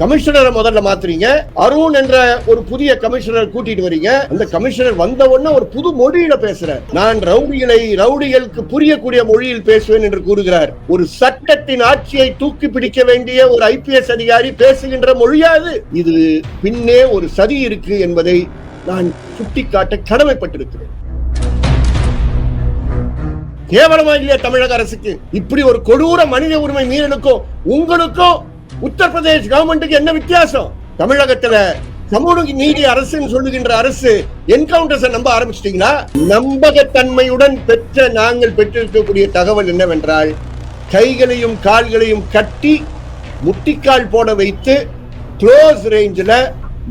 கமிஷனரை முதல்ல மாத்துறீங்க. அருண் என்ற ஒரு புதிய கமிஷனர் கூட்டிட்டு வரீங்க. அந்த கமிஷனர் வந்த உடனே ஒரு புது மொழியில பேசுறார் நான் ரவுடிகளை ரவுடிகளுக்கு புரியக்கூடிய மொழியில் பேசுவேன் என்று கூறுகிறார். ஒரு சட்டத்தின் ஆட்சியை தூக்கி பிடிக்க வேண்டிய ஒரு ஐபிஎஸ் அதிகாரி பேசுகின்ற மொழியாது இது? பின்னே ஒரு சதி இருக்கு என்பதை நான் சுட்டிக்காட்ட கடமைப்பட்டிருக்கிறேன். கேவலமா இல்லையா தமிழக அரசுக்கு? இப்படி ஒரு கொடூர மனித உரிமை மீறலுக்கும் உங்களுக்கும் உத்தரப்பிரதேஷ் கவர்மெண்ட்டுக்கு என்ன வித்தியாசம்? தமிழகத்துல சமூக நீதி அரசுன்னு சொல்லுகின்ற அரசு என்கவுண்டர்ஸை நம்ப ஆரம்பிச்சிட்டீங்களா நம்பகத்தன்மையுடன் பெற்ற நாங்கள் பெற்றிருக்கக்கூடிய தகவல் என்னவென்றால் கைகளையும் கால்களையும் கட்டி முட்டிக்கால் போட வைத்து க்ளோஸ் ரேஞ்சில்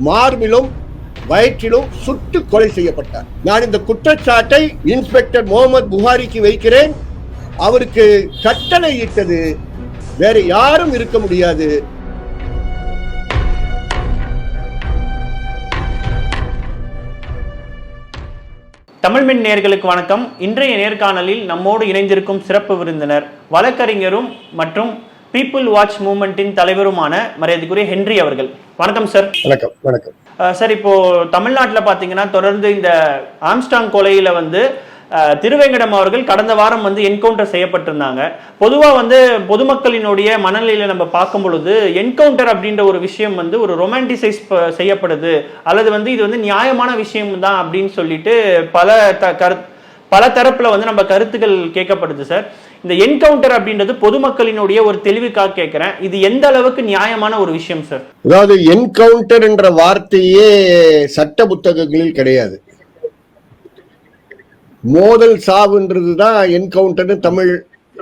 மார்பிலும் வயிற்றிலும் சுட்டு கொலை செய்யப்பட்டார். நான் இந்த குற்றச்சாட்டை இன்ஸ்பெக்டர் முகமது புகாரிக்கு வைக்கிறேன். அவருக்கு கட்டளை இட்டது வேற யாரும் இருக்க முடியாது. தமிழ்மின் நேயர்களுக்கு வணக்கம். இன்றைய நேர்காணலில் நம்மோடு இணைந்திருக்கும் சிறப்பு விருந்தினர் வழக்கறிஞரும் மற்றும் பீப்புள் வாட்ச் மூவ்மெண்ட்டின் தலைவருமான மரியாதைக்குரிய ஹென்றி அவர்கள். வணக்கம் சார். வணக்கம் வணக்கம். அஹ் சார் இப்போ தமிழ்நாட்டில் பார்த்தீங்கன்னா தொடர்ந்து இந்த ஆம்ஸ்டாங் கொலையில வந்து திருவேங்கடம் அவர்கள் கடந்த வாரம் வந்து என்கவுண்டர் செய்யப்பட்டிருந்தாங்க. பொதுவாக வந்து பொதுமக்களினுடைய மனநிலையில நம்ம பார்க்கும் பொழுது என்கவுண்டர் அப்படின்ற ஒரு விஷயம் வந்து ஒரு ரொமான்டிசைஸ் செய்யப்படுது. அல்லது வந்து இது வந்து நியாயமான விஷயம் தான் அப்படின்னு சொல்லிட்டு பல த கரு பல தரப்புல வந்து நம்ம கருத்துக்கள் கேட்கப்படுது சார். இந்த என்கவுண்டர் அப்படின்றது பொதுமக்களினுடைய ஒரு தெளிவுக்காக கேட்கிறேன். இது எந்த அளவுக்கு நியாயமான ஒரு விஷயம் சார்? அதாவது என்கவுண்டர் என்ற வார்த்தையே சட்ட புத்தகங்களில் கிடையாது. மோதல் சாவுன்றது தான் என்கவுண்டர்னு தமிழ்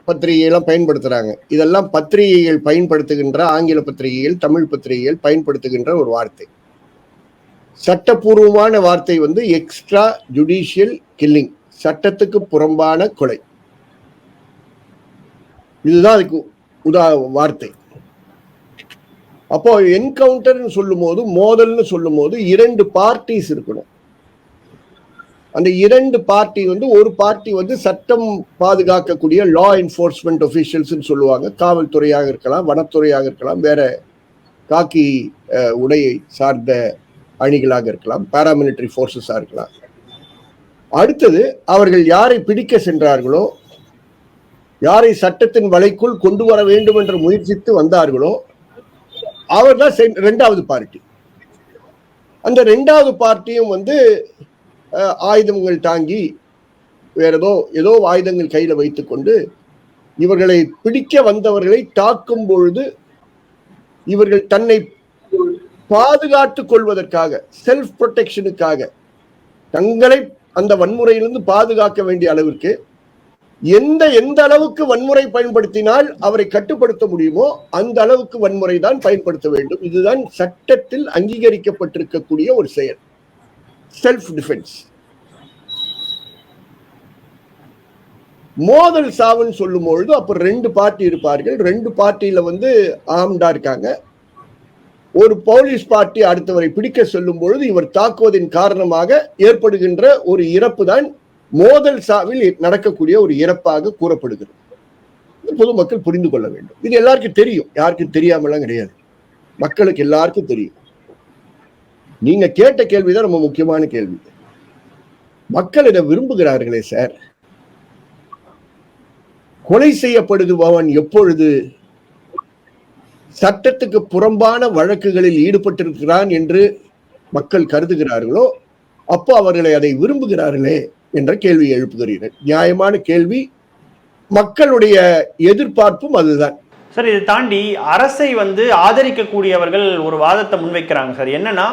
பத்திரிகையெல்லாம் பயன்படுத்துறாங்க. இதெல்லாம் பத்திரிகைகள் பயன்படுத்துகின்ற ஆங்கில பத்திரிகைகள் தமிழ் பத்திரிகைகள் பயன்படுத்துகின்ற ஒரு வார்த்தை. சட்டப்பூர்வமான வார்த்தை வந்து எக்ஸ்ட்ரா ஜுடிஷியல் கில்லிங் சட்டத்துக்கு புறம்பான கொலை. இதுதான் அதுக்கு உதா வார்த்தை. அப்போ என்கவுண்டர்னு சொல்லும் போது மோதல்னு சொல்லும் போது இரண்டு பார்ட்டிஸ் இருக்கணும். அந்த இரண்டு பார்ட்டி வந்து ஒரு பார்ட்டி வந்து சட்டம் பாதுகாக்கக்கூடிய லா என்ஃபோர்ஸ்மெண்ட் ஒஃபிஷியல்ஸ் சொல்லுவாங்க. காவல்துறையாக இருக்கலாம் வனத்துறையாக இருக்கலாம் வேற காக்கி உடையை சார்ந்த அணிகளாக இருக்கலாம் பாராமிலிட்டரி ஃபோர்ஸஸாக இருக்கலாம். அடுத்தது அவர்கள் யாரை பிடிக்க சென்றார்களோ யாரை சட்டத்தின் வலைக்குள் கொண்டு வர வேண்டும் என்று முயற்சித்து வந்தார்களோ அவர் தான் ரெண்டாவது பார்ட்டி. அந்த ரெண்டாவது பார்ட்டியும் வந்து ஆயுதங்கள் தாங்கி வேற ஏதோ ஏதோ ஆயுதங்கள் கையில வைத்துக்கொண்டு இவர்களை பிடிக்க வந்தவர்களை தாக்கும் பொழுது இவர்கள் தன்னை பாதுகாத்துக் கொள்வதற்காக செல்ஃப் ப்ரொடெக்ஷனுக்காக தங்களை அந்த வன்முறையிலிருந்து பாதுகாக்க வேண்டிய அளவிற்கு எந்த எந்த அளவுக்கு வன்முறை பயன்படுத்தினால் அவரை கட்டுப்படுத்த முடியுமோ அந்த அளவுக்கு வன்முறை தான் பயன்படுத்த வேண்டும். இதுதான் சட்டத்தில் அங்கீகரிக்கப்பட்டிருக்கக்கூடிய ஒரு செயல். செல்ஃப் டிஃபென்ஸ் மோதல் சாவுன்னு சொல்லும் பொழுது அப்போ ரெண்டு பார்ட்டி இருப்பார்கள். ரெண்டு பார்ட்டியில வந்து ஆம்டா இருக்காங்க. ஒரு போலீஸ் பார்ட்டி அடுத்தவரை பிடிக்க சொல்லும் பொழுது இவர் தாக்குவதன் காரணமாக ஏற்படுகின்ற ஒரு இறப்பு தான் மோதல் சாவில் நடக்கக்கூடிய ஒரு இறப்பாக கூறப்படுகிறது. பொதுமக்கள் புரிந்து கொள்ள வேண்டும். இது எல்லாருக்கும் தெரியும். யாருக்கும் தெரியாமலாம் கிடையாது. மக்களுக்கு எல்லாருக்கும் தெரியும். நீங்க கேட்ட கேள்விதான் ரொம்ப முக்கியமான கேள்வி. மக்கள் இதை விரும்புகிறார்களே சார். கொலை செய்யப்படுபவன் எப்பொழுது சட்டத்துக்கு புறம்பான வழக்குகளில் ஈடுபட்டிருக்கிறான் என்று மக்கள் கருதுகிறார்களோ அப்போ அவர்களை அதை விரும்புகிறார்களே என்ற கேள்வி எழுப்புகிறீர்கள். நியாயமான கேள்வி. மக்களுடைய எதிர்பார்ப்பும் அதுதான். சார் இதை தாண்டி அரசை வந்து ஆதரிக்கக்கூடியவர்கள் ஒரு வாதத்தை முன்வைக்கிறாங்க சார். என்னன்னா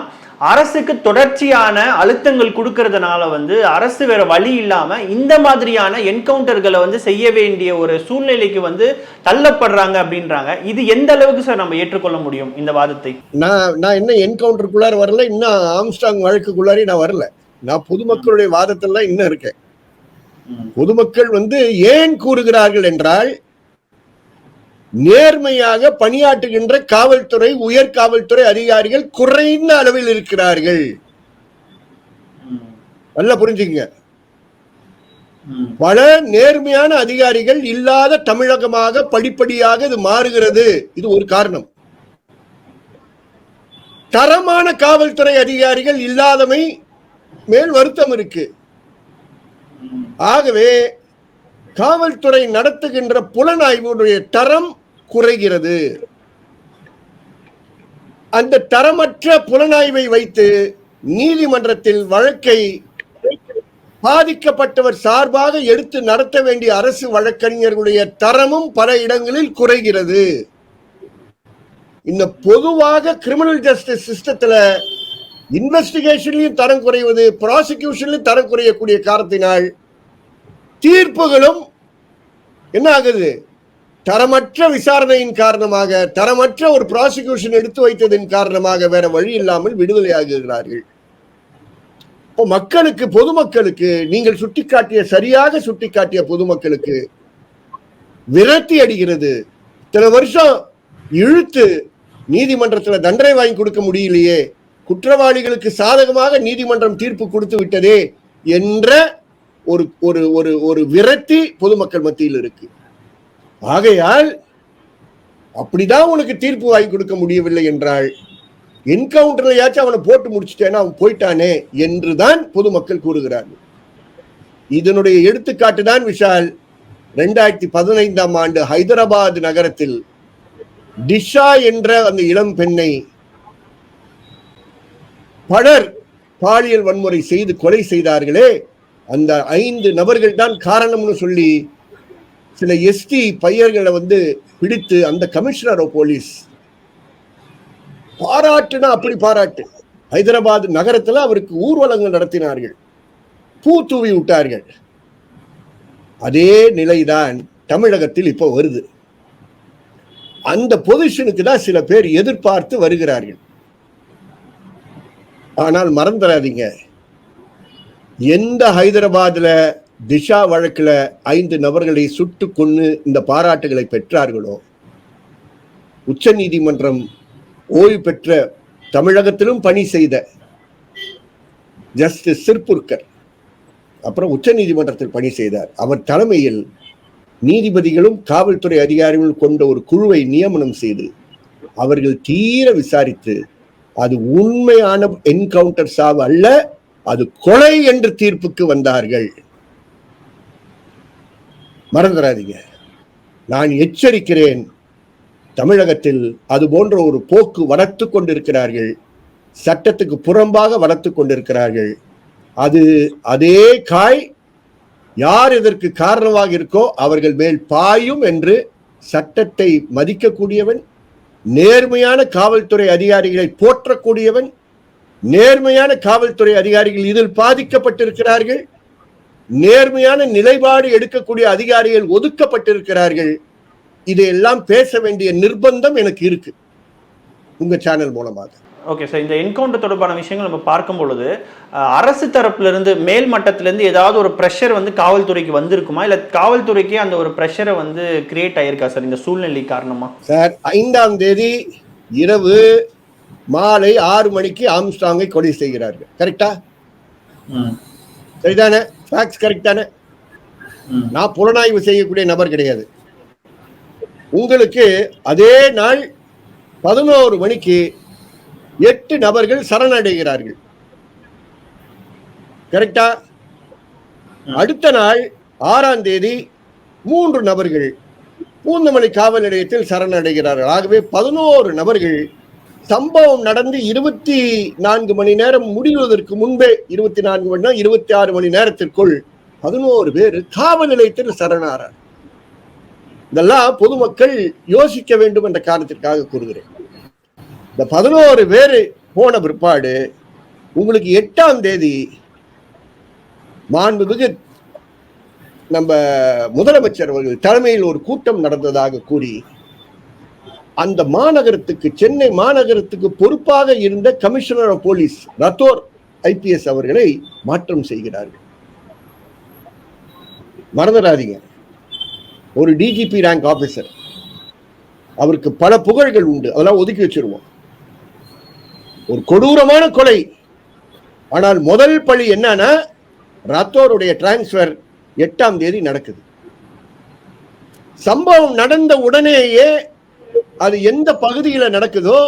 அரசுக்கு தொடர்ச்சியான அழுத்தங்கள் கொடுக்கறதுனால வந்து அரசு வேற வழி இல்லாம இந்த மாதிரியான என்கவுண்டர்களை வந்து செய்ய வேண்டிய ஒரு சூழ்நிலைக்கு வந்து தள்ளப்படுறாங்க அப்படின்றாங்க. இது எந்த அளவுக்கு சார் நம்ம ஏற்றுக்கொள்ள முடியும் இந்த வாதத்தை? நான் நான் இன்னும் என்கவுண்டருக்குள்ளார வரல. இன்னும் ஆம்ஸ்டாங் வழக்குக்குள்ளாரே நான் வரல. நான் பொதுமக்களுடைய வாதத்தெல்லாம் இன்னும் இருக்கேன். பொதுமக்கள் வந்து ஏன் கூறுகிறார்கள் என்றால் நேர்மையாக பணியாற்றுகின்ற காவல்துறை உயர் காவல்துறை அதிகாரிகள் குறைந்த அளவில் இருக்கிறார்கள். நல்லா புரிஞ்சுக்கங்க. பல நேர்மையான அதிகாரிகள் இல்லாத தமிழகமாக படிப்படியாக இது மாறுகிறது. இது ஒரு காரணம். தரமான காவல்துறை அதிகாரிகள் இல்லாதமை மேல் வருத்தம் இருக்கு. ஆகவே காவல்துறை நடத்துகின்ற புலனாய்வுடைய தரம் குறைகிறது. அந்த தரமற்ற புலனாய்வை வைத்து நீதிமன்றத்தில் வழக்கை பாதிக்கப்பட்டவர் சார்பாக எடுத்து நடத்த வேண்டிய அரசு வழக்கறிஞர்களுடைய தரமும் பல இடங்களில் குறைகிறது. இந்த பொதுவாக கிரிமினல் ஜஸ்டிஸ் சிஸ்டத்துல இன்வெஸ்டிகேஷன்லயும் தரம் குறைவது ப்ராசிக்யூஷன்லயும் தரம் குறையக்கூடிய காரணத்தினால் தீர்ப்புகளும் என்ன ஆகுது? தரமற்ற விசாரணையின் காரணமாக தரமற்ற ஒரு ப்ராசிக்யூஷன் எடுத்து வைத்ததின் காரணமாக வேற வழி இல்லாமல் விடுதலையாகுகிறார்கள் இப்போ மக்களுக்கு பொதுமக்களுக்கு நீங்கள் சுட்டிக்காட்டிய சரியாக சுட்டிக்காட்டிய பொதுமக்களுக்கு விரட்டி அடிக்கிறது. இத்தனை வருஷம் இழுத்து நீதிமன்றத்தில் தண்டனை வாங்கி கொடுக்க முடியலையே. குற்றவாளிகளுக்கு சாதகமாக நீதிமன்றம் தீர்ப்பு கொடுத்து விட்டதே என்ற ஒரு ஒரு ஒரு ஒரு விரட்டி பொதுமக்கள் மத்தியில் இருக்கு. ஆகையால் அப்படிதான் உனக்கு தீர்ப்பு வாங்கி கொடுக்க முடியவில்லை என்றால் என்கவுண்டர்லயாச்சும் அவனை போட்டு முடிச்சுட்டேன்னா அவன் போயிட்டானே என்றுதான் பொதுமக்கள் கூறுகிறார்கள். இதனுடைய எடுத்துக்காட்டு தான் விஷால் ரெண்டாயிரத்தி பதினைந்தாம் ஆண்டு ஹைதராபாத் நகரத்தில் டிஷா என்ற அந்த இளம் பெண்ணை பலர் பாலியல் வன்முறை செய்து கொலை செய்தார்களே. அந்த ஐந்து நபர்கள் தான் காரணம்னு சொல்லி சில எஸ்டி பையர்களை வந்து பிடித்து அந்த கமிஷனர் ஆஃப் போலீஸ் பாராட்டுனா அப்படி பாராட்டு. ஹைதராபாத் நகரத்துல அவருக்கு ஊர்வலங்கள் நடத்தினார்கள். பூ தூவி விட்டார்கள். அதே நிலைதான் தமிழகத்தில் இப்போ வருது. அந்த பொசிஷனுக்கு தான் சில பேர் எதிர்பார்த்து வருகிறார்கள். ஆனால் மறந்துடாதீங்க. எந்த ஹைதராபாத்ல திஷா வழக்கில் ஐந்து நபர்களை சுட்டு கொண்டு இந்த பாராட்டுகளை பெற்றார்களோ? உச்ச நீதிமன்றம் ஓய்வு பெற்ற தமிழகத்திலும் பணி செய்த ஜஸ்டிஸ் சிற்புர்கர் அப்புறம் உச்ச நீதிமன்றத்தில் பணி செய்தார். அவர் தலைமையில் நீதிபதிகளும் காவல்துறை அதிகாரிகளும் கொண்ட ஒரு குழுவை நியமனம் செய்து அவர்கள் தீர விசாரித்து அது உண்மையான என்கவுண்டர் சாவு அல்ல அது கொலை என்று தீர்ப்புக்கு வந்தார்கள். மறந்துடாதீங்க நான் எச்சரிக்கிறேன். தமிழகத்தில் அது போன்ற ஒரு போக்கு வளர்த்து கொண்டிருக்கிறார்கள். சட்டத்துக்கு புறம்பாக வளர்த்து கொண்டிருக்கிறார்கள். அது அதே காய் யார் இதற்கு காரணமாக இருக்கோ அவர்கள் மேல் பாயும் என்று சட்டத்தை மதிக்கக்கூடியவன் நேர்மையான காவல்துறை அதிகாரிகளை போற்றக்கூடியவன் நேர்மையான காவல்துறை அதிகாரிகள் இதில் பாதிக்கப்பட்டிருக்கிறார்கள். நேர்மையான நிலைப்பாடு எடுக்கக்கூடிய அதிகாரிகள் ஒதுக்கப்பட்டிருக்கிறார்கள். இதையெல்லாம் பேச வேண்டிய நிர்பந்தம் எனக்கு இருக்கு. உங்க சேனல் மூலமாக. ஓகே சார் இந்த என்கவுண்டர் தொடர்பான விஷயங்கள் நம்ம பார்க்கும் பொழுது அரசு தரப்புல இருந்து மேல் மட்டத்துல இருந்து ஏதாவது ஒரு ப்ரெஷர் வந்து காவல்துறைக்கு வந்திருக்குமா? இல்ல காவல்துறைக்கே அந்த ஒரு ப்ரெஷரை வந்து கிரியேட் ஆயிருக்கா சார் இந்த சூழ்நிலை காரணமா? சார் ஐந்தாம் தேதி இரவு மாலை ஆறு மணிக்கு ஆம்ஸ்டாங்கை கொலை செய்கிறார்கள். கரெக்டா சரிதானே? ஃபேக்ட்ஸ் கரெக்ட் தானே? நான் புலனாய்வு செய்யக்கூடிய நபர் கிடையாது. உங்களுக்கு அதே நாள் பதினோரு மணிக்கு எட்டு நபர்கள் சரணடைகிறார்கள். கரெக்டா அடுத்த நாள் ஆறாம் தேதி மூன்று நபர்கள் பூந்தமலை காவல் நிலையத்தில் சரணடைகிறார்கள். ஆகவே பதினோரு நபர்கள் சம்பவம் நடந்து இருபத்தி நான்கு மணி நேரம் முடிவதற்கு முன்பே இருபத்தி நான்கு மணி நேரம் இருபத்தி ஆறு மணி நேரத்திற்குள் பதினோரு பேர் காவல் நிலையத்தில் சரணாரார். இதெல்லாம் பொதுமக்கள் யோசிக்க வேண்டும் என்ற காரணத்திற்காக கூறுகிறேன். இந்த பதினோரு பேர் போன பிற்பாடு உங்களுக்கு எட்டாம் தேதி மாண்புமிகு நம்ம முதலமைச்சர் அவர்கள் தலைமையில் ஒரு கூட்டம் நடந்ததாக கூறி அந்த மாநகரத்துக்கு சென்னை மாநகரத்துக்கு பொறுப்பாக இருந்த commissioner of police Rathore IPS அவர்களை மாற்றம் செய்கிறார்கள். மறந்துடாதீங்க. ஒரு டிஜிபி ரேங்க் ஆபீசர் அவருக்கு பல புகழ்கள் உண்டு. அதெல்லாம் ஒதுக்கி வச்சிருவோம். ஒரு கொடூரமான கொலை. ஆனால் முதல் பழி என்னன்னா ரத்தோருடைய டிரான்ஸ்ஃபர் எட்டாம் தேதி நடக்குது. சம்பவம் நடந்த உடனேயே அது எந்த பகுதியில் நடக்குதோ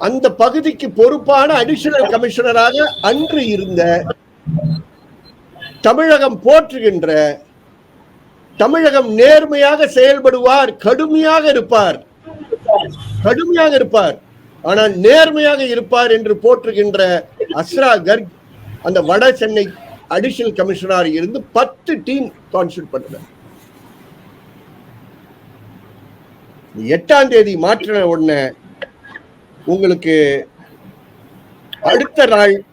அந்த பகுதிக்கு பொறுப்பான அடிஷனல் கமிஷனராக அன்று இருந்த தமிழகம் போற்றுகின்ற தமிழகம் நேர்மையாக செயல்படுவார் கடுமையாக இருப்பார். கடுமையாக இருப்பார். ஆனால் நேர்மையாக இருப்பார் என்று போற்றுகின்ற அஸ்ரா கர்க் அந்த வட சென்னை அடிஷனல் கமிஷனர் இருந்து பத்து டீம் கான்ஸ்டியூட் பண்ணனர் எட்டாம் தேதி மாற்றின உடனே உங்களுக்கு அடுத்த நாள்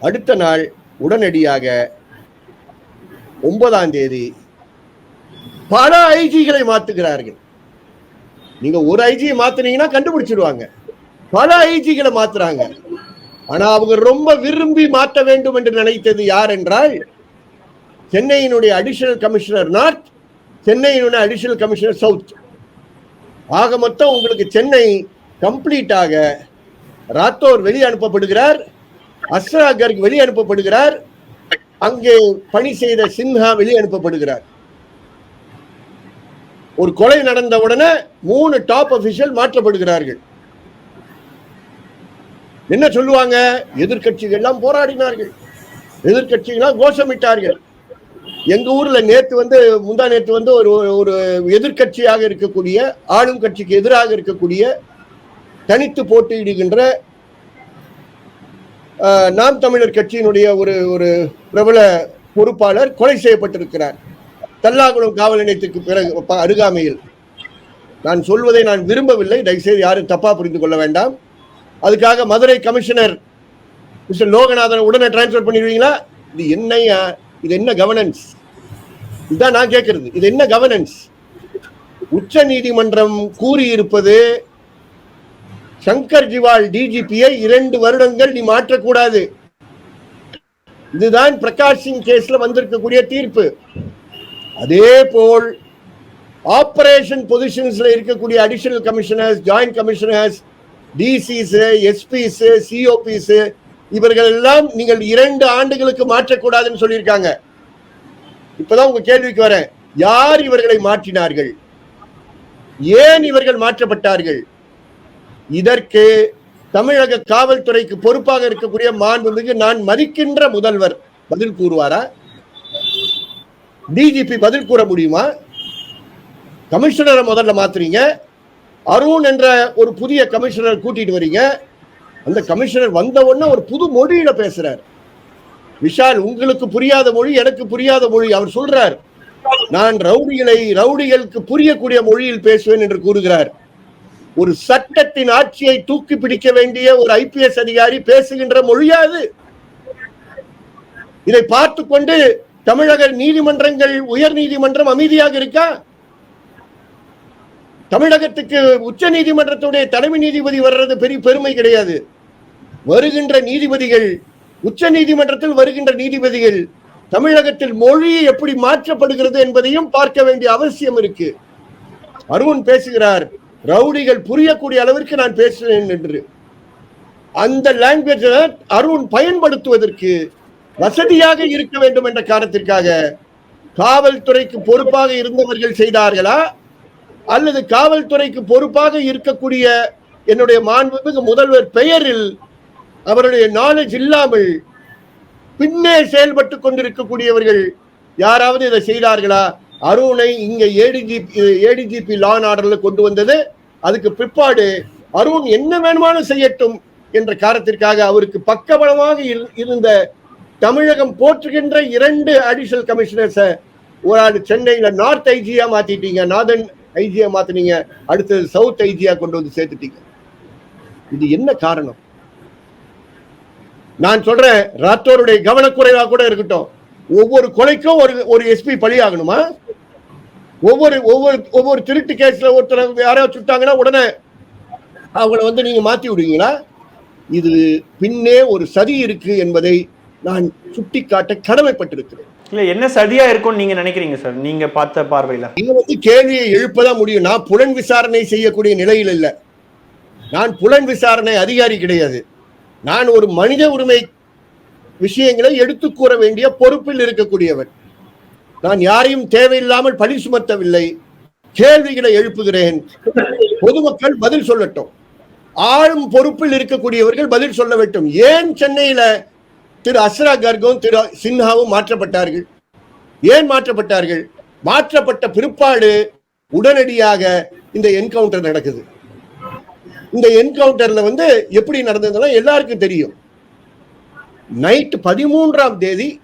அடுத்த நாள் உடனடியாக ஒன்பதாம் தேதி பல ஐஜிகளை மாத்துகிறார்கள். நீங்க ஒரு ஐஜியை மாத்துனீங்கன்னா கண்டுபிடிச்சிடுவாங்க. பல ஐஜிகளை மாத்துறாங்க. ஆனா அவங்க ரொம்ப விரும்பி மாற்ற வேண்டும் என்று நினைத்தது யார் என்றால் சென்னையினுடைய அடிஷனல் கமிஷனர் நார்த் சென்னையினுடைய அடிஷனல் கமிஷனர் சவுத் ஆக மொத்தம் உங்களுக்கு சென்னை கம்ப்ளீட்டாக ராத்தோர் வெளியே அனுப்பப்படுகிறார் அஸ்ரா கர்க் வெளியே அனுப்பப்படுகிறார் அங்கே பணி செய்த சின்ஹா வெளியே அனுப்பப்படுகிறார் ஒரு கொலை நடந்த உடனே மூணு டாப் அபிஷியல் மாற்றப்படுகிறார்கள். என்ன சொல்லுவாங்க? எதிர்க்கட்சிகள் எல்லாம் போராடினார்கள். எதிர்க்கட்சிகளாம் கோஷமிட்டார்கள். எங்க ஊர்ல நேத்து வந்து முந்தா நேற்று வந்து ஒரு ஒரு எதிர்க்கட்சியாக இருக்கக்கூடிய ஆளும் கட்சிக்கு எதிராக இருக்கக்கூடிய தனித்து போட்டியிடுகின்ற நாம் தமிழர் கட்சியினுடைய ஒரு ஒரு பிரபல பொறுப்பாளர் கொலை செய்யப்பட்டிருக்கிறார். தல்லாகுளம் காவல் நிலையத்துக்கு பிறகு அருகாமையில். நான் சொல்வதை நான் விரும்பவில்லை. தயவுசெய்து யாரும் தப்பா புரிந்து கொள்ள வேண்டாம். அதுக்காக மதுரை கமிஷனர் மிஸ்டர் லோகநாதன் உடனே டிரான்ஸ்ஃபர் பண்ணிடுவீங்களா? இது என்னையா? இது என்ன கவர்னன்ஸ் இதுதான் நான் கேட்கறது இது என்ன கவர்னன்ஸ் உச்ச நீதிமன்றம் கூறியிருப்பது சங்கர் ஜிவால் டிஜிபியை இரண்டு வருடங்கள் நீ மாற்றக்கூடாது. இதுதான் பிரகாஷ் சிங் கேஸ்ல வந்திருக்கக்கூடிய தீர்ப்பு. அதே போல் ஆபரேஷன் பொசிஷன்ஸ்ல இருக்கக்கூடிய additional commissioners joint commissioners DCs SPs COPs இவர்கள் எல்லாம் நீங்கள் இரண்டு ஆண்டுகளுக்கு மாற்றக்கூடாதுன்னு சொல்லியிருக்காங்க. இப்பதான் உங்க கேள்விக்கு வரேன். யார் இவர்களை மாற்றினார்கள்? ஏன் இவர்கள் மாற்றப்பட்டார்கள்? இதற்கு தமிழக காவல்துறைக்கு பொறுப்பாக இருக்கக்கூடிய மாண்புமிகு நான் மதிக்கின்ற முதல்வர் பதில் கூறுவாரா? டிஜிபி பதில் கூற முடியுமா? கமிஷனரை முதல்ல மாத்துறீங்க. அருண் என்ற ஒரு புதிய கமிஷனர் கூட்டிட்டு வரீங்க. அந்த கமிஷனர் வந்த உடனே ஒரு புது மொழியில பேசுறார். விஷால் உங்களுக்கு புரியாத மொழி எனக்கு புரியாத மொழி அவர் சொல்றார். நான் ரவுடிகளை ரவுடிகளுக்கு புரியக்கூடிய மொழியில் பேசுவேன் என்று கூறுகிறார். ஒரு சட்டத்தின் ஆட்சியை தூக்கி பிடிக்க வேண்டிய ஒரு ஐபிஎஸ் அதிகாரி பேசுகின்ற மொழியாது இதை பார்த்து கொண்டு தமிழக நீதிமன்றங்கள் உயர் நீதிமன்றம் அமைதியாக இருக்கா? தமிழகத்துக்கு உச்ச நீதிமன்றத்துடைய தலைமை நீதிபதி வர்றது பெரிய பெருமை கிடையாது. வருகின்ற நீதிபதிகள் உச்ச நீதிமன்றத்தில் வருகின்ற நீதிபதிகள் தமிழகத்தில் மொழி எப்படி மாற்றப்படுகிறது என்பதையும் பார்க்க வேண்டிய அவசியம் இருக்கு. அருண் பேசுகிறார் ரவுடிகள் புரியக்கூடிய அளவிற்கு நான் பேசுகிறேன் என்று. அந்த லாங்குவேஜ் அருண் பயன்படுத்துவதற்கு வசதியாக இருக்க வேண்டும் என்ற காரணத்திற்காக காவல்துறைக்கு பொறுப்பாக இருந்தவர்கள் செய்தார்களா? அல்லது காவல்துறைக்கு பொறுப்பாக இருக்கக்கூடிய என்னுடைய மாண்புமிகு முதல்வர் பெயரில் அவருடைய நாலேஜ் இல்லாமல் பின்னே செயல்பட்டு கொண்டிருக்கக்கூடியவர்கள் யாராவது இதை செய்தார்களா? அருணை இங்க ஏடிஜிபி ஏடிஜிபி லா ஆர்டர்ல கொண்டு வந்தது. அதுக்கு பிற்பாடு அருண் என்ன வேணுமானும் செய்யட்டும் என்ற காரணத்திற்காக அவருக்கு பக்கபலமாக இரு- இருந்த தமிழகம் போற்றுகின்ற இரண்டு அடிஷனல் கமிஷனர்ஸை ஒரு ஆள் சென்னையில நார்த் ஐஜியா மாத்திட்டீங்க நார்தன் ஐஜியா மாத்தினீங்க அடுத்தது சவுத் ஐஜியா கொண்டு வந்து சேர்த்துட்டீங்க. இது என்ன காரணம்? நான் சொல்றேன் ராத்தோருடைய கவனக்குறைவா கூட இருக்கட்டும். ஒவ்வொரு கொலைக்கும் ஒரு ஒரு எஸ்பி பலியாகணுமா? ஒவ்வொரு ஒவ்வொரு ஒவ்வொரு திருட்டு கேஸ்ல ஒருத்தர் யாராவது சுட்டாங்கன்னா உடனே அவங்கள வந்து நீங்க மாத்தி விடுவீங்களா? இது பின்னே ஒரு சதி இருக்கு என்பதை நான் சுட்டிக்காட்ட கடமைப்பட்டிருக்கிறேன். இல்ல என்ன சதியா இருக்கும்னு நீங்க நினைக்கிறீங்க சார்? நீங்க பார்த்த பார்வையில. இது வந்து கேள்வியை எழுப்பதான் முடியும். நான் புலன் விசாரணை செய்யக்கூடிய நிலையில் இல்லை. நான் புலன் விசாரணை அதிகாரி கிடையாது. நான் ஒரு மனித உரிமை விஷயங்களை எடுத்து கூற வேண்டிய பொறுப்பில் இருக்கக்கூடியவன். நான் யாரையும் தேவையில்லாமல் பழி சுமத்தவில்லை. கேள்விகளை எழுப்புகிறேன். பொதுமக்கள் பதில் சொல்லட்டும். ஆளும் பொறுப்பில் இருக்கக்கூடியவர்கள் பதில் சொல்ல வேண்டும். ஏன் சென்னையில திரு அஸ்ரா கர்கும் திரு சின்ஹாவும் மாற்றப்பட்டார்கள்? ஏன் மாற்றப்பட்டார்கள்? மாற்றப்பட்ட பிற்பாடு உடனடியாக இந்த என்கவுண்டர் நடக்குது. இந்த என்கவுண்டர்ல வந்து எப்படி நடந்ததுன்னா எல்லாருக்கும் தெரியும். நைட் பதிமூன்றாம் தேதி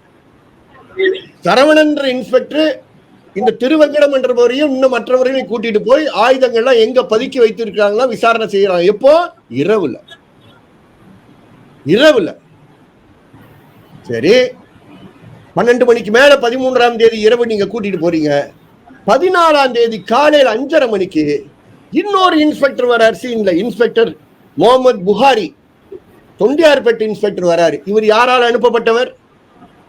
சரவணன்ற இன்ஸ்பெக்டர் இந்த திருவங்கடம் என்றவரையும் இன்னும் மற்றவரையும் கூட்டிட்டு போய் ஆயுதங்கள்லாம் எங்க பதுக்கி வைத்திருக்காங்களா விசாரணை செய்யறாங்க. எப்போ? இரவுல. இரவுல. சரி. பன்னெண்டு மணிக்கு மேல பதிமூன்றாம் தேதி இரவு நீங்க கூட்டிட்டு போறீங்க. பதினாலாம் தேதி காலையில் அஞ்சரை மணிக்கு இன்னொரு இன்ஸ்பெக்டர் வரார் சீன்ல இன்ஸ்பெக்டர் முகமது புகாரி தொண்டியார்பேட்டை இன்ஸ்பெக்டர் வராரு. இவர் யாரால் அனுப்பப்பட்டவர்?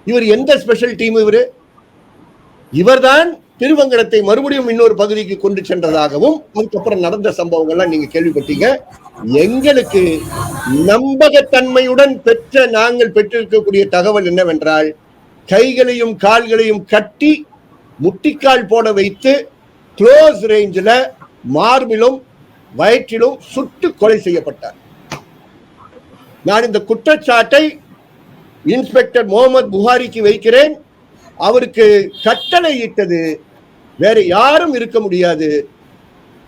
இவர் எந்த ஸ்பெஷல் டீம் இவர்? இவர்தான் திருவங்கடத்தை மறுபடியும் இன்னொரு பகுதிக்கு கொண்டு சென்றதாகவும் அதுக்கப்புறம் நடந்த சம்பவங்கள்லாம் நீங்க கேள்விப்பட்டீங்க. எங்களுக்கு நம்பகத்தன்மையுடன் பெற்ற நாங்கள் பெற்றிருக்கக்கூடிய தகவல் என்னவென்றால் கைகளையும் கால்களையும் கட்டி முட்டிக்கால் போட வைத்து க்ளோஸ் ரேஞ்சில் மார்பிலும் வயிற்றிலும் சுட்டு கொலை செய்யப்பட்டார். நான் இந்த குற்றச்சாட்டை இன்ஸ்பெக்டர் முகமது புகாரிக்கு வைக்கிறேன். அவருக்கு கட்டளை இட்டது வேற யாரும் இருக்க முடியாது.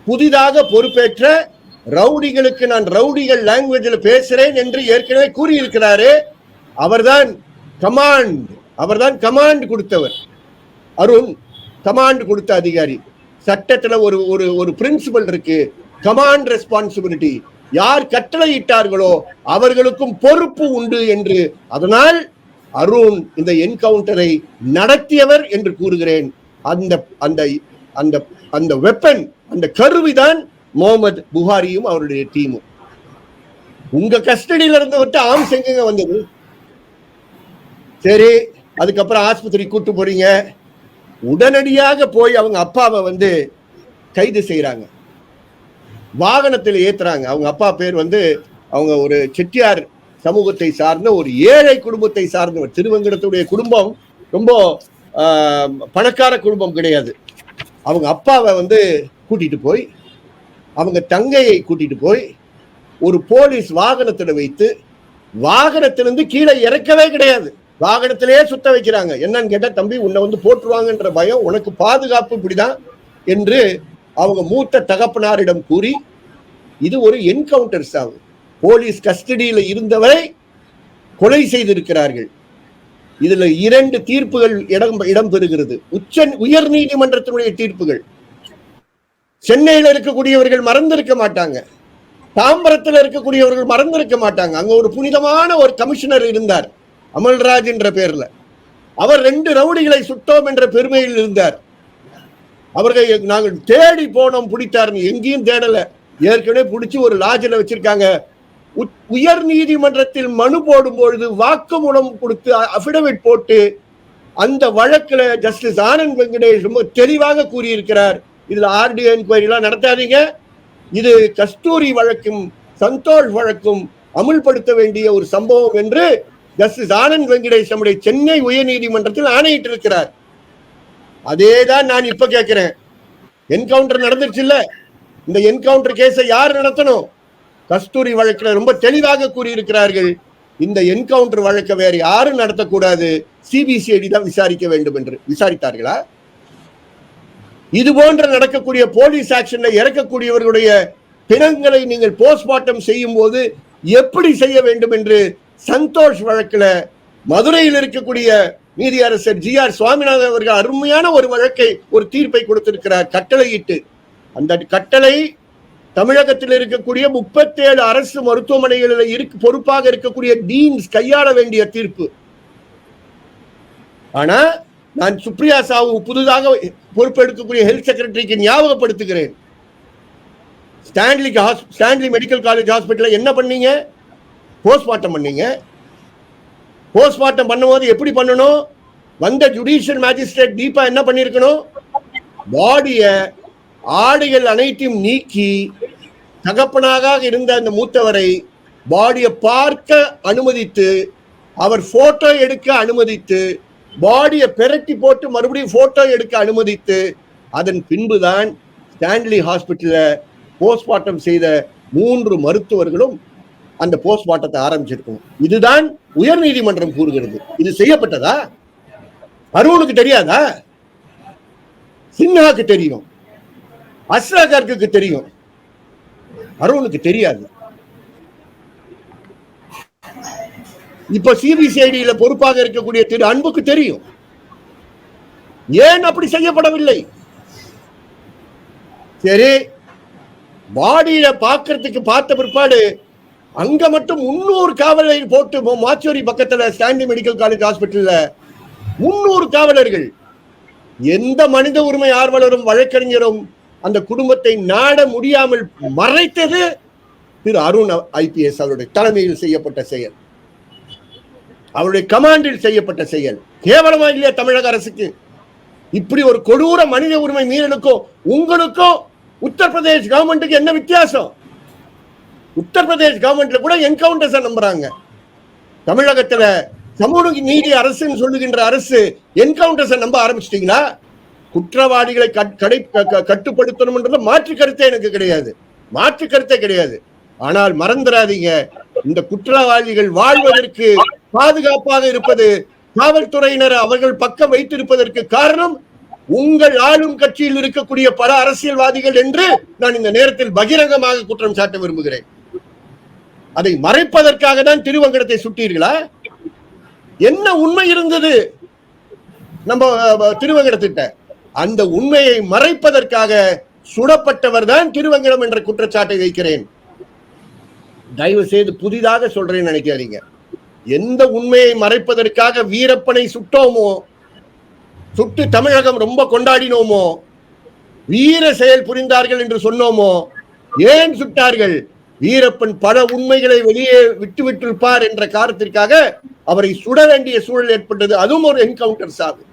புதிதாக பொறுப்பேற்ற ரவுடிகளுக்கு நான் ரவுடிகள் லாங்குவேஜில் பேசுகிறேன் என்று ஏற்கனவே கூறியிருக்கிறாரு அவர்தான் கமாண்ட் அவர்தான் கமாண்ட் கொடுத்தவர். அருண் கமாண்ட் கொடுத்த அதிகாரி. சட்டத்துல ஒரு ஒரு ஒரு பிரின்சிபல் இருக்கு. கமாண்ட் ரெஸ்பான்சிபிலிட்டி யார் கட்டளையிட்டார்களோ அவர்களுக்கும் பொறுப்பு உண்டு என்று. அதனால் அருண் இந்த என்கவுண்டரை நடத்தியவர் என்று கூறுகிறேன். அந்த அந்த அந்த அந்த வெப்பன் அந்த கருவிதான் முகமது புகாரியும் அவருடைய டீமும் உங்க கஸ்டடியில இருந்து விட்டு ஆம்ஸ் எங்கங்க வந்தது? சரி அதுக்கப்புறம் ஆஸ்பத்திரி கூட்டு போறீங்க. உடனடியாக போய் அவங்க அப்பாவை வந்து கைது செய்கிறாங்க வாகனத்தில் ஏத்துறாங்க. அவங்க அப்பா பேர் வந்து அவங்க ஒரு செட்டியார் சமூகத்தை சார்ந்த ஒரு ஏழை குடும்பத்தை சார்ந்தவர். திருவங்கடத்துடைய குடும்பம் ரொம்ப பணக்கார குடும்பம் கிடையாது. அவங்க அப்பாவை வந்து கூட்டிட்டு போய் அவங்க தங்கையை கூட்டிட்டு போய் ஒரு போலீஸ் வாகனத்தில் வைத்து வாகனத்திலிருந்து கீழே இறக்கவே கிடையாது. வாகனத்திலேயே சுத்த வைக்கிறாங்க. என்னன்னு கேட்டால் தம்பி உன்னை வந்து போட்டுருவாங்கன்ற பயம் உனக்கு பாதுகாப்பு இப்படிதான் என்று அவங்க மூத்த தகப்பனாரிடம் கூறி இது ஒரு என்கவுண்டர் சாவு. போலீஸ் கஸ்டடியில் இருந்தவரை கொலை செய்திருக்கிறார்கள். இதுல இரண்டு தீர்ப்புகள் இடம் இடம்பெறுகிறது உச்ச உயர் நீதிமன்றத்தினுடைய தீர்ப்புகள். சென்னையில் இருக்கக்கூடியவர்கள் மறந்திருக்க மாட்டாங்க. தாம்பரத்தில் இருக்கக்கூடியவர்கள் மறந்திருக்க மாட்டாங்க. அங்க ஒரு புனிதமான ஒரு கமிஷனர் இருந்தார். அமல்ராஜ் என்ற பேர்ல. அவர் ரெண்டு ரவுடிகளை சுட்டோம் என்ற பெருமையில் இருந்தார். அவர்கள் நாங்கள் தேடி போனோம் பிடித்தாருன்னு எங்கேயும் தேடல. ஏற்கனவே பிடிச்சி ஒரு லாஜில் வச்சிருக்காங்க. உயர் நீதிமன்றத்தில் மனு போடும் பொழுது வாக்குமூலம் கொடுத்து அபிடவிட் போட்டு அந்த வழக்கில் ஜஸ்டிஸ் ஆனந்த் வெங்கடேஷ் ரொம்ப தெளிவாக கூறியிருக்கிறார். இதில் ஆர்டிஓ என்கொயரிலாம் நடத்தாதீங்க. இது கஸ்தூரி வழக்கும் சந்தோஷ் வழக்கும் அமுல்படுத்த வேண்டிய ஒரு சம்பவம் என்று ஜஸ்டிஸ் ஆனந்த் வெங்கடேஷ் நம்முடைய சென்னை உயர்நீதிமன்றத்தில் ஆணையிட்டிருக்கிறார். அதே தான் நான் இப்ப கேட்கிறேன். என்கவுண்டர் நடந்துருச்சு இல்ல இந்த என்கவுண்டர் கேஸை யார் நடத்தணும்? கஸ்தூரி வழக்கில் ரொம்ப தெளிவாக கூறியிருக்கிறார்கள். இந்த என்கவுண்டர் வழக்கை வேற யாரும் நடத்தக்கூடாது. சிபிசிஐடி தான் விசாரிக்க வேண்டும் என்று. விசாரித்தார்களா? இது போன்ற நடக்கக்கூடிய போலீஸ் ஆக்ஷன்ல இறக்கக்கூடியவர்களுடைய பிணங்களை நீங்கள் போஸ்ட்மார்ட்டம் செய்யும் போது எப்படி செய்ய வேண்டும் என்று சந்தோஷ் வழக்கில் மதுரையில் இருக்கக்கூடிய நீதியரசர் ஜி ஆர் சுவாமிநாதன் அவர்கள் அருமையான ஒரு வழக்கை ஒரு தீர்ப்பை கொடுத்திருக்கிறார். கட்டளையிட்டு. அந்த கட்டளை தமிழகத்தில் இருக்கக்கூடிய முப்பத்தேழு அரசு மருத்துவமனைகளில் இருக்கு பொறுப்பாக இருக்கக்கூடிய டீன்ஸ் கையாள வேண்டிய தீர்ப்பு. ஆனா நான் சுப்ரியா சாவு புதுதாக பொறுப்பெடுக்கக்கூடிய ஹெல்த் செக்ரட்டரிக்கு ஞாபகப்படுத்துகிறேன். ஸ்டான்லிக்கு ஹாஸ் ஸ்டான்லி மெடிக்கல் காலேஜ் ஹாஸ்பிட்டலில் என்ன பண்ணீங்க? போஸ்ட்மார்ட்டம் பண்ணீங்க. போஸ்ட்மார்ட்டம் பண்ணும்போது எப்படி பண்ணணும்? வந்த ஜுடிஷியல் மேஜிஸ்ட்ரேட் தீபா என்ன பண்ணியிருக்கணும்? பாடியை ஆடைகள் அனைத்தையும் நீக்கி தகப்பனாக இருந்த அந்த மூத்தவரை பாடியை பார்க்க அனுமதித்து அவர் போட்டோ எடுக்க அனுமதித்து பாடியை பெரட்டி போட்டு மறுபடியும் போட்டோ எடுக்க அனுமதித்து அதன் பின்புதான் ஸ்டான்லி ஹாஸ்பிட்டலில் போஸ்ட்மார்ட்டம் செய்த மூன்று மருத்துவர்களும் அந்த போஸ்ட்மார்ட்டத்தை ஆரம்பிச்சிருக்கணும் இதுதான் உயர் நீதிமன்றம் கூறுகிறது. இது செய்யப்பட்டதா? அருணுக்கு தெரியாதா? சின்ஹாக்கு தெரியும். அஸ்ரா தெரியும். அருணுக்கு தெரியாது. இப்ப சிபிசிஐடியில பொறுப்பாக இருக்கக்கூடிய திரு அன்புக்கு தெரியும். ஏன் அப்படி செய்யப்படவில்லை? சரி. பாடியில பாக்குறதுக்கு பார்த்த பிற்பாடு அங்க மட்டும் முன்னூறு காவலை போட்டு மாச்சோரி பக்கத்துல ஸ்டான்லி மெடிக்கல் காலேஜ் ஹாஸ்பிட்டல்ல முன்னூறு காவலர்கள். எந்த மனித உரிமை ஆர்வலரும் வழக்கறிஞரும் அந்த குடும்பத்தை நாட முடியாமல் மறைத்தது திரு அருண் ஐபிஎஸ் அவருடைய தலைமையில் செய்யப்பட்ட செயல். அவருடைய கமாண்டில் செய்யப்பட்ட செயல். கேவலமா இல்லையா தமிழக அரசுக்கு? இப்படி ஒரு கொடூர மனித உரிமை மீறலுக்கும் உங்களுக்கும் உத்தரப்பிரதேஷ் கவர்மெண்ட்டுக்கு என்ன வித்தியாசம்? உத்தரப்பிரதேஷ் கவர்மெண்ட்ல கூட என்கவுண்டர்ஸ நம்புறாங்க. தமிழகத்துல சமூக நீதி அரசுன்னு சொல்லுகின்ற அரசு என்கவுண்டர்ஸ நம்ப ஆரம்பிச்சிட்டீங்கன்னா குற்றவாளிகளை கட்- கடை க- கட்டுப்படுத்தணும்ன்றது மாற்று கருத்தே எனக்கு கிடையாது. மாற்று கருத்தே கிடையாது. ஆனால் மறந்துடாதீங்க. இந்த குற்றவாளிகள் வாழ்வதற்கு பாதுகாப்பாக இருப்பது காவல்துறையினர் அவர்கள் பக்கம் வைத்திருப்பதற்கு காரணம் உங்கள் ஆளும் கட்சியில் இருக்கக்கூடிய பல அரசியல்வாதிகள் என்று நான் இந்த நேரத்தில் பகிரங்கமாக குற்றம் சாட்ட விரும்புகிறேன். அதை மறைப்பதற்காக தான் திருவங்கடத்தை சுட்டீர்களா? என்ன உண்மை இருந்தது? நம்ம திருவங்கடத்திட்ட. அந்த உண்மையை மறைப்பதற்காக சுடப்பட்டவர் தான் திருவங்கடம் என்ற குற்றச்சாட்டை வைக்கிறேன். தயவு செய்து புதிதாக சொல்றேன்னு நினைக்காதீங்க. எந்த உண்மையை மறைப்பதற்காக வீரப்பனை சுட்டோமோ சுட்டு தமிழகம் ரொம்ப கொண்டாடினோமோ வீர செயல் புரிந்தார்கள் என்று சொன்னோமோ ஏன் சுட்டார்கள்? வீரப்பன் பல உண்மைகளை வெளியே விட்டு விட்டிருப்பார் என்ற காரணத்திற்காக அவரை சுட வேண்டிய சூழல் ஏற்பட்டது. அதுவும் ஒரு என்கவுண்டர் ஆகும்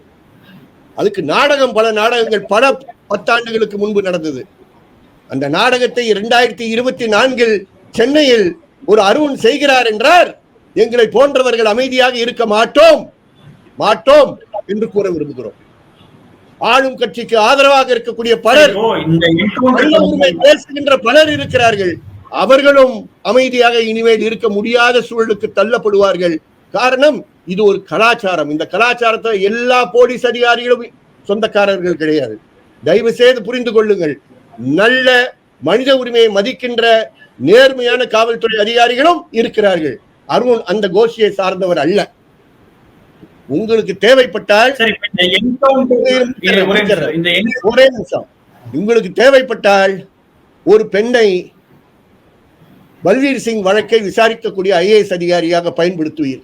அதுக்கு நாடகம் பல நாடகங்கள் பல பத்தாண்டுகளுக்கு முன்பு நடந்தது. அந்த நாடகத்தை இரண்டாயிரத்தி இருபத்தி நான்கில் சென்னையில் ஒரு அருண் செய்கிறார் என்றார். எங்களை போன்றவர்கள் அமைதியாக இருக்க மாட்டோம் மாட்டோம் என்று கூற விரும்புகிறோம். ஆளும் கட்சிக்கு ஆதரவாக இருக்கக்கூடிய பலர் பேசுகின்ற பலர் இருக்கிறார்கள். அவர்களும் அமைதியாக இனிமேல் இருக்க முடியாத சூழலுக்கு தள்ளப்படுவார்கள். காரணம் இது ஒரு கலாச்சாரம். இந்த கலாச்சாரத்தை எல்லா போலீஸ் அதிகாரிகளும் சொந்தக்காரர்கள் கிடையாது. தயவு செய்து புரிந்து கொள்ளுங்கள். நல்ல மனித உரிமையை மதிக்கின்ற நேர்மையான காவல்துறை அதிகாரிகளும் இருக்கிறார்கள். அருண் அந்த கோஷ்டியை சார்ந்தவர் அல்ல. உங்களுக்கு தேவைப்பட்டால் ஒரே நிமிஷம். உங்களுக்கு தேவைப்பட்டால் ஒரு பெண்ணை பல்வீர் சிங் வழக்கை விசாரிக்கக்கூடிய ஐஏஎஸ் அதிகாரியாக பயன்படுத்துவீர்.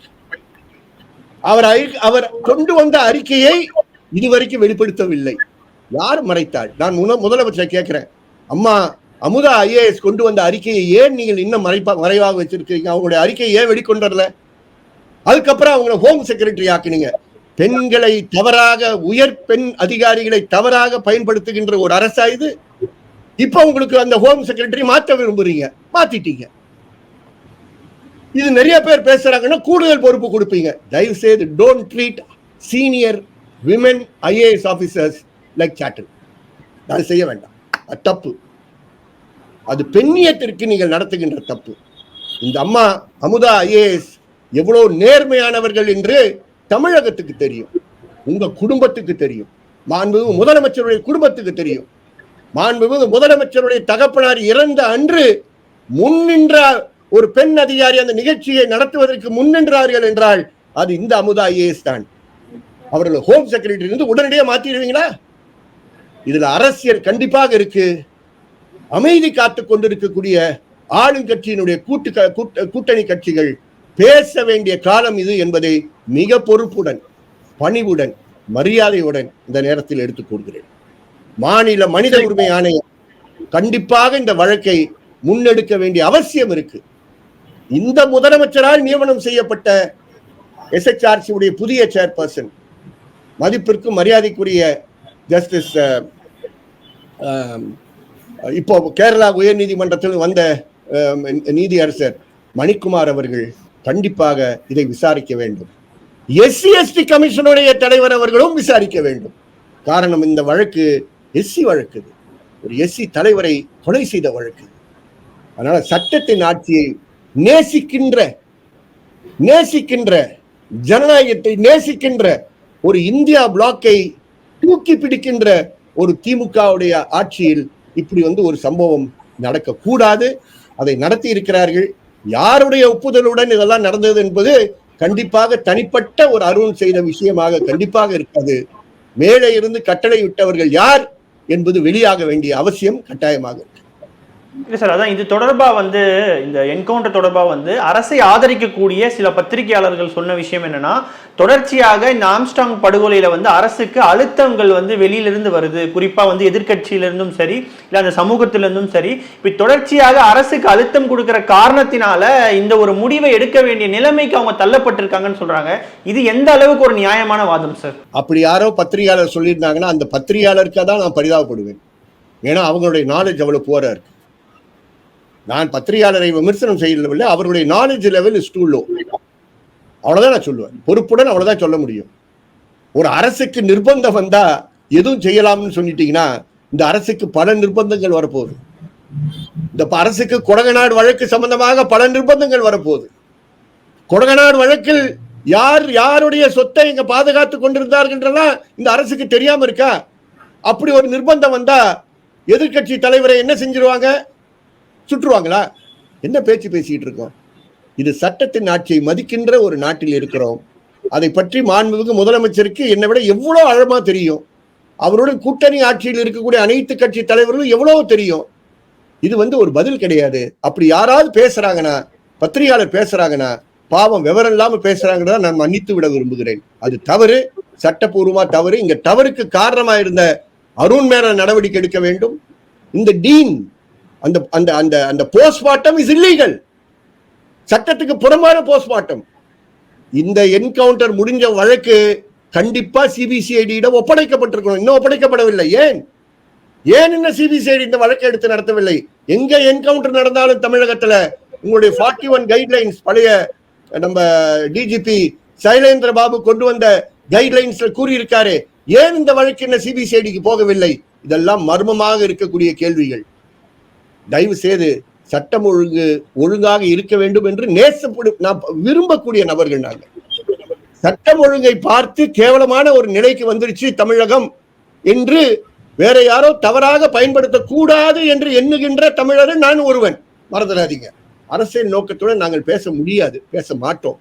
அவர் அவர் கொண்டு வந்த அறிக்கையை இதுவரைக்கும் வெளிப்படுத்தவில்லை. யார் மறைத்தாள்? நான் முதலமைச்சரை கேட்கிறேன். அம்மா அமுதா ஐஏஎஸ் கொண்டு வந்த அறிக்கையை ஏன் நீங்கள் இன்னும் மறைப்பா மறைவாக வச்சிருக்கீங்க அவங்களுடைய அறிக்கையை ஏன் வெளிக்கொண்டு வரல அதுக்கப்புறம் அவங்கள ஹோம் செக்ரட்டரி ஆக்குனீங்க. பெண்களை தவறாக உயர் பெண் அதிகாரிகளை தவறாக பயன்படுத்துகின்ற ஒரு அரசா இது? இப்ப உங்களுக்கு அந்த ஹோம் செக்ரட்டரி மாத்த விரும்புறீங்க. மாத்திட்டீங்க. இது நிறைய பேர் பேசுறாங்கன்னா கூடுதல் பொறுப்பு கொடுப்பீங்க. தயவு செய்து don't treat senior women IAS officers like சாட்டில் அது செய்ய வேண்டாம். அது தப்பு. அது பெண்ணியத்திற்கு நீங்கள் நடத்துகின்ற தப்பு. இந்த அம்மா அமுதா ஐஏஎஸ் எவ்வளவு நேர்மையானவர்கள் என்று தமிழகத்துக்கு தெரியும். உங்க குடும்பத்துக்கு தெரியும். மாண்பு முதலமைச்சருடைய குடும்பத்துக்கு தெரியும். மாண்புமிகு முதலமைச்சருடைய தகப்பனார் இறந்த அன்று முன்னின்ற ஒரு பெண் அதிகாரி அந்த நிகழ்ச்சியை நடத்துவதற்கு முன்னின்றார்கள் என்றால் அது இந்த அமுதா ஐஏஎஸ் தான். அவர்கள் ஹோம் செக்ரட்டரி இருந்து உடனடியாக மாத்திடுவீங்களா? இதுல அரசியல் கண்டிப்பாக இருக்கு. அமைதி காத்து கொண்டிருக்கக்கூடிய ஆளுங்கட்சியினுடைய கூட்டு க- கூட்ட- கூட்டணி கட்சிகள் பேச வேண்டிய காலம் இது என்பதை மிக பொறுப்புடன் பணிவுடன் மரியாதையுடன் இந்த நேரத்தில் எடுத்துக் கொள்கிறேன். மாநில மனித உரிமை ஆணையம் கண்டிப்பாக இந்த வழக்கை முன்னெடுக்க வேண்டிய அவசியம் இருக்கு. இந்த முதலமைச்சரால் நியமனம் செய்யப்பட்ட எஸ்எச்ஆர்சி உடைய புதிய சேர்பர்சன் மதிப்பிற்கும் மரியாதைக்குரிய ஜஸ்டிஸ் இப்போ கேரளா உயர்நீதிமன்றத்தில் வந்த அஹ், நீதியரசர் மணிக்குமார் அவர்கள் கண்டிப்பாக இதை விசாரிக்க வேண்டும். எஸ்சி எஸ்டி கமிஷனுடைய தலைவர் அவர்களும் விசாரிக்க வேண்டும். காரணம் இந்த வழக்கு எஸ்சி வழக்கு ஒரு எஸ்சி தலைவரை கொலை செய்த வழக்கு. அதனால சட்டத்தின் ஆட்சியை நேசிக்கின்ற நேசிக்கின்ற ஜனநாயகத்தை நேசிக்கின்ற ஒரு இந்தியா பிளாக்கை தூக்கி பிடிக்கின்ற ஒரு திமுகவுடைய ஆட்சியில் இப்படி வந்து ஒரு சம்பவம் நடக்கக்கூடாது. அதை நடத்தி இருக்கிறார்கள். யாருடைய ஒப்புதலுடன் இதெல்லாம் நடந்தது என்பது கண்டிப்பாக தனிப்பட்ட ஒரு அருண் செய்த விஷயமாக கண்டிப்பாக இருக்காது. மேலே இருந்து கட்டளை விட்டவர்கள் யார்? என்பது வெளியாக வேண்டிய அவசியம் கட்டாயமாக இல்லை சார் அதான் இது தொடர்பா வந்து இந்த என்கவுண்டர் தொடர்பா வந்து அரசை ஆதரிக்கக்கூடிய சில பத்திரிகையாளர்கள் சொன்ன விஷயம் என்னன்னா தொடர்ச்சியாக இந்த ஆம்ஸ்டாங் படுகொலையில வந்து அரசுக்கு அழுத்தங்கள் வந்து வெளியிலிருந்து வருது. குறிப்பா வந்து எதிர்கட்சியிலிருந்தும் சரி இல்லை அந்த சமூகத்திலிருந்தும் சரி. இப்படி தொடர்ச்சியாக அரசுக்கு அழுத்தம் கொடுக்குற காரணத்தினால இந்த ஒரு முடிவை எடுக்க வேண்டிய நிலைமைக்கு அவங்க தள்ளப்பட்டிருக்காங்கன்னு சொல்றாங்க. இது எந்த அளவுக்கு ஒரு நியாயமான வாதம் சார்? அப்படி யாரோ பத்திரிகையாளர் சொல்லியிருந்தாங்கன்னா அந்த பத்திரிகையாளருக்காக தான் நான் பரிதாபப்படுவேன். ஏன்னா அவங்களுடைய நாலேஜ் அவ்வளோ போரா இருக்கு. நான் பத்திரிகையாளரை விமர்சனம் செய்யவில்லை அவருடைய knowledge level is too low அவ்வளோதான் நான் சொல்லுவேன். பொறுப்புடன் அவ்வளோதான் சொல்ல முடியும். ஒரு அரசுக்கு நிர்பந்தம் வந்தால் எதுவும் செய்யலாம்னு சொல்லிட்டீங்கன்னா இந்த அரசுக்கு பல நிர்பந்தங்கள் வரப்போகுது. இந்த அரசுக்கு கொடகநாடு வழக்கு சம்பந்தமாக பல நிர்பந்தங்கள் வரப்போகுது. கொடகநாடு வழக்கில் யார் யாருடைய சொத்தை இங்க பாதுகாத்து கொண்டிருந்தார்கள்ன்றலாம் இந்த அரசுக்கு தெரியாம இருக்கா? அப்படி ஒரு நிர்பந்தம் வந்தா எதிர்க்கட்சி தலைவரை என்ன செஞ்சிருவாங்க? சுற்றுவாங்களா? என்ன பேச்சு பேசிட்டு இருக்கோம்? இது சட்டத்தின் ஆட்சியை மதிக்கின்ற ஒரு நாட்டில் இருக்கிறோம். அதை பற்றி மாண்புமிகு முதலமைச்சருக்கு என்னை விட எவ்வளோ ஆழமா தெரியும். அவரோட கூட்டணி ஆட்சியில் இருக்கக்கூடிய அனைத்து கட்சி தலைவர்களும் எவ்வளோ தெரியும். இது வந்து ஒரு பதில் கிடையாது. அப்படி யாராவது பேசுறாங்கன்னா பத்திரிகையாளர் பேசுறாங்கன்னா பாவம் விவரம் இல்லாம பேசுறாங்கன்னா நான் மன்னித்து விட விரும்புகிறேன். அது தவறு. சட்டப்பூர்வமா தவறு. இங்க தவறுக்கு காரணமா இருந்த அருண் மேல நடவடிக்கை எடுக்க வேண்டும். இந்த டீன் அந்த அந்த அந்த அந்த போஸ்ட்மார்ட்டம் இஸ் இல்லீகல் சட்டத்துக்கு புறம்பான போஸ்ட்மார்ட்டம் இந்த என்கவுண்டர் முடிஞ்ச வழக்கு கண்டிப்பா சிபிசிஐடியிடம் ஒப்படைக்கப்பட்டிருக்கணும். இன்னும் ஒப்படைக்கப்படவில்லை. ஏன்? ஏன் இன்னும் சிபிசிஐடி இந்த வழக்கை எடுத்து நடத்தவில்லை? எங்க என்கவுண்டர் நடந்தாலும் தமிழகத்துல உங்களுடைய ஃபார்ட்டி ஒன் கைட்லைன்ஸ் பழைய நம்ம டிஜிபி சைலேந்திர பாபு கொண்டு வந்த கைட்லைன்ஸ்ல கூறியிருக்காரு. ஏன் இந்த வழக்கு என்ன சிபிசிஐடிக்கு போகவில்லை? இதெல்லாம் மர்மமாக இருக்கக்கூடிய கேள்விகள். தயவு செய்து சட்டம் ஒழுங்கு ஒழுங்காக இருக்க வேண்டும் என்று நேசப்படும் நான் விரும்பக்கூடிய நபர்கள் நாங்கள். சட்டம் ஒழுங்கை பார்த்து கேவலமான ஒரு நிலைக்கு வந்துருச்சு தமிழகம் என்று வேற யாரோ தவறாக பயன்படுத்தக்கூடாது என்று எண்ணுகின்ற தமிழரை நான் ஒருவன். மறந்துடாதீங்க. அரசியல் நோக்கத்துடன் நாங்கள் பேச முடியாது பேச மாட்டோம்.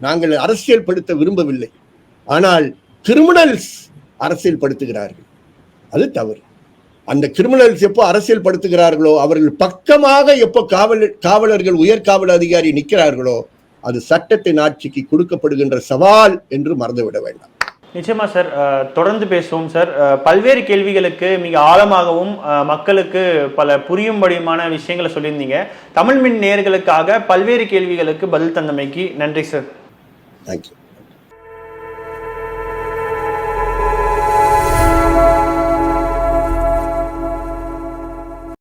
நாங்கள் அரசியல் படுத்த விரும்பவில்லை. ஆனால் கிரிமினல்ஸ் அரசியல் படுத்துகிறார்கள். அது தவறு. அந்த கிரிமினல்ஸ் எப்போ அரசியல் படுத்துகிறார்களோ அவர்கள் பக்கமாக எப்போ காவல் காவலர்கள் உயர் காவல் அதிகாரி நிற்கிறார்களோ அது சட்டத்தின் ஆட்சிக்கு கொடுக்கப்படுகின்ற சவால் என்று மறந்துவிட வேண்டாம். நிச்சயமா சார் தொடர்ந்து பேசுவோம் சார். பல்வேறு கேள்விகளுக்கு மிக ஆழமாகவும் மக்களுக்கு பல புரியும்படியுமான விஷயங்களை சொல்லியிருந்தீங்க. தமிழ் மின் நேயர்களுக்காக பல்வேறு கேள்விகளுக்கு பதில் தந்தமைக்கு நன்றி சார். தேங்க்யூ